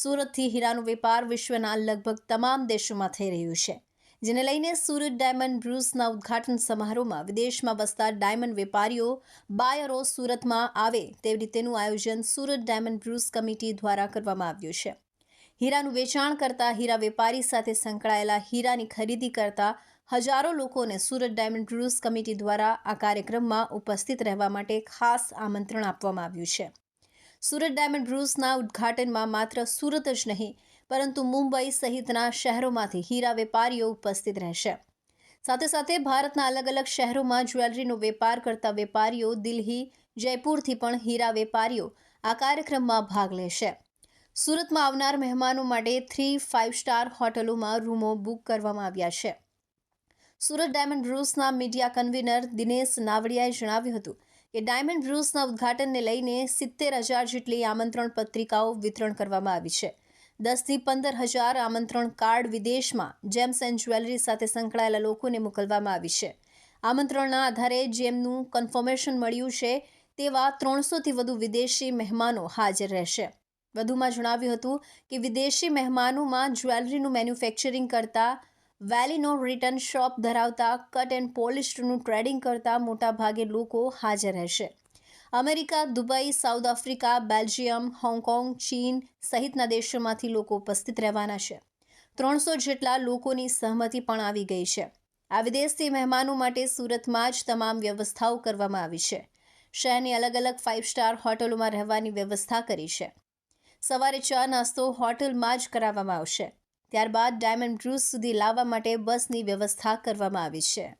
સુરતથી હીરાનો વેપાર વિશ્વના લગભગ તમામ દેશોમાં થઈ રહ્યું છે. જેને લઈને સુરત ડાયમંડ બ્રુસના ઉદ્ઘાટન સમારોહમાં વિદેશમાં વસતા ડાયમંડ વેપારીઓ બાયરો સુરતમાં આવે તેવી રીતેનું આયોજન સુરત ડાયમંડ બ્રુસ કમિટી દ્વારા કરવામાં આવ્યું છે. હીરાનું વેચાણ કરતા હીરા વેપારી સાથે સંકળાયેલા હીરાની ખરીદી કરતા હજારો લોકોને સુરત ડાયમંડ બ્રુસ કમિટી દ્વારા આ કાર્યક્રમમાં ઉપસ્થિત રહેવા માટે ખાસ આમંત્રણ આપવામાં આવ્યું છે. સુરત ડાયમંડ બ્રુઝના ઉદ્ઘાટનમાં માત્ર સુરત જ નહીં, પરંતુ મુંબઈ સહિતના શહેરોમાંથી હીરા વેપારીઓ ઉપસ્થિત રહેશે. સાથે સાથે ભારતના અલગ અલગ શહેરોમાં જ્વેલરીનો વેપાર કરતા વેપારીઓ દિલ્હી, જયપુરથી પણ હીરા વેપારીઓ આ કાર્યક્રમમાં ભાગ લેશે. સુરતમાં આવનાર મહેમાનો માટે થ્રી ફાઇવ સ્ટાર હોટલોમાં રૂમો બુક કરવામાં આવ્યા છે. સુરત ડાયમંડ બ્રુસના મીડિયા કન્વીનર દિનેશ નાવડિયાએ જણાવ્યું હતું કે ડાયમંડ બ્રુસના ઉદ્ઘાટનને લઈને સિત્તેર હજાર જેટલી આમંત્રણ પત્રિકાઓ વિતરણ કરવામાં આવી છે. દસથી પંદર હજાર આમંત્રણ કાર્ડ વિદેશમાં જેમ્સ એન્ડ જ્વેલરી સાથે સંકળાયેલા લોકોને મોકલવામાં આવી છે. આમંત્રણના આધારે જેમનું કન્ફર્મેશન મળ્યું છે તેવા ત્રણસોથી વધુ વિદેશી મહેમાનો હાજર રહેશે. વધુમાં જણાવ્યું હતું કે વિદેશી મહેમાનોમાં જ્વેલરીનું મેન્યુફેક્ચરિંગ કરતા વેલીનો રિટર્ન શોપ ધરાવતા કટ એન્ડ પોલિસ્ટનું ટ્રેડિંગ કરતા મોટાભાગે લોકો હાજર રહેશે. America, Dubai, South Africa, Belgium, Hong Kong, ચીન સહિતના દેશોમાંથી લોકો ઉપસ્થિત રહેવાના છે. ત્રણસો જેટલા લોકોની સહમતિ પણ આવી ગઈ છે. આ વિદેશથી મહેમાનો માટે સુરતમાં જ તમામ વ્યવસ્થાઓ કરવામાં આવી છે. શહેરની અલગ અલગ ફાઇવ સ્ટાર હોટલોમાં રહેવાની વ્યવસ્થા કરી છે. સવારે ચા નાસ્તો હોટલમાં જ કરાવવામાં આવશે. ત્યારબાદ ડાયમંડ બ્રુસ સુધી લાવવા માટે બસની વ્યવસ્થા કરવામાં આવી છે.